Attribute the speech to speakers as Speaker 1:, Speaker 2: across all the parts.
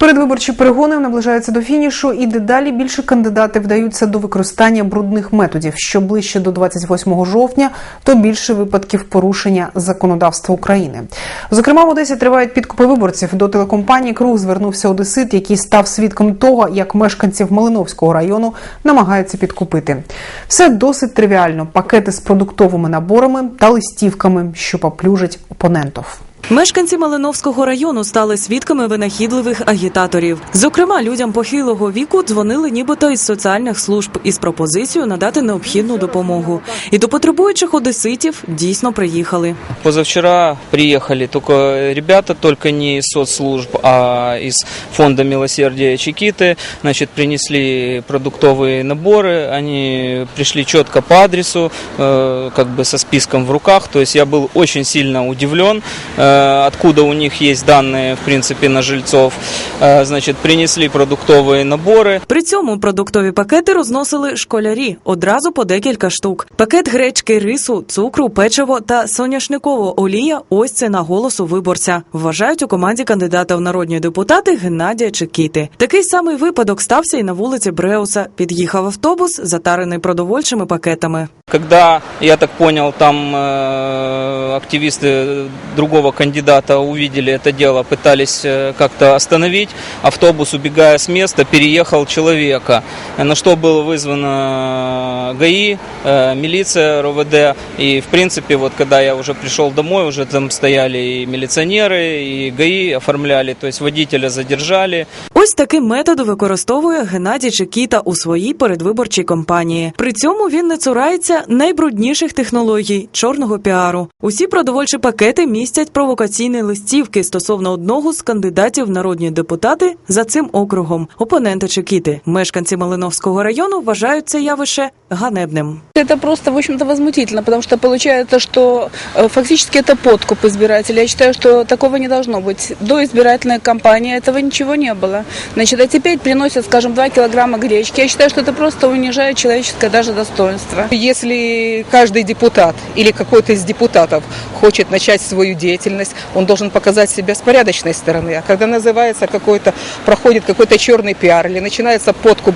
Speaker 1: Передвиборчі перегони наближаються до фінішу, і дедалі більше кандидати вдаються до використання брудних методів. Що ближче до 28 жовтня, то більше випадків порушення законодавства України. Зокрема, в Одесі тривають підкупи виборців. До телекомпанії Круг звернувся одесит, який став свідком того, як мешканців Малиновського району намагаються підкупити. Все досить тривіально: пакети з продуктовими наборами та листівками, що поплюжать опонентів.
Speaker 2: Мешканці Малиновського району стали свідками винахідливих агітаторів. Зокрема, людям похилого віку дзвонили нібито із соціальних служб із пропозицією надати необхідну допомогу. І до потребуючих одеситів дійсно приїхали.
Speaker 3: Позавчера приехали только ребята, только не из соцслужб, а из фонда милосердия Чекиты. Значит, принесли продуктовые наборы. Они пришли четко по адресу, э, как бы со списком в руках. То есть я был очень сильно удивлен, э, откуда у них есть данные, в принципе, на жильцов. Э, значит, принесли продуктовые наборы.
Speaker 2: При цьому продуктові пакети розносили школярі одразу по декілька штук. Пакет гречки, рису, цукру, печиво та соняшникова олія. Ось це на голосу виборця. Вважають у команді кандидата в народні депутати Геннадія Чекіти. Такий самий випадок стався і на вулиці Бреуса. Під'їхав автобус, затарений продовольчими пакетами.
Speaker 3: Когда, я так понял, там э, активисты другого кандидата увидели это дело, пытались э, как-то остановить, автобус, убегая с места, переехал человека, на что было вызвано ГАИ, э, милиция, РОВД. И, в принципе, вот когда я уже пришел домой, уже там стояли и милиционеры, и ГАИ оформляли, то есть водителя задержали.
Speaker 2: Ось такий метод використовує Геннадій Чекіта у своїй передвиборчій кампанії. При цьому він не цурається найбрудніших технологій чорного піару. Усі продовольчі пакети містять провокаційні листівки стосовно одного з кандидатів в народні депутати за цим округом. Опоненти Чекіти, мешканці Малиновського району, вважають це явище ганебним.
Speaker 4: Это просто, в общем-то, возмутительно, потому что получается, что э, фактически это подкуп избирателя. Я считаю, что такого не должно быть. До избирательной кампании этого ничего не было. Значит, а теперь приносят, скажем, 2 килограмма гречки. Я считаю, что это просто унижает человеческое даже достоинство.
Speaker 5: Если каждый депутат или какой-то из депутатов хочет начать свою деятельность, он должен показать себя с порядочной стороны. А когда называется какой-то, проходит какой-то черный пиар или начинается подкуп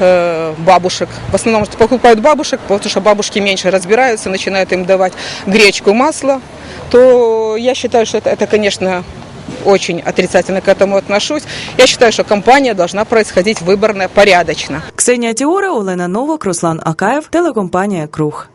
Speaker 5: э, бабушек, в основном покупают бабушек, потому что бабушки меньше разбираются, начинают им давать гречку, масло, то я считаю, что это, это конечно, очень отрицательно к этому отношусь. Я считаю, что компания должна происходить выборная порядочно.
Speaker 2: Ксенія Тіора, Олена Новак, Руслан Акаєв, телекомпанія Круг.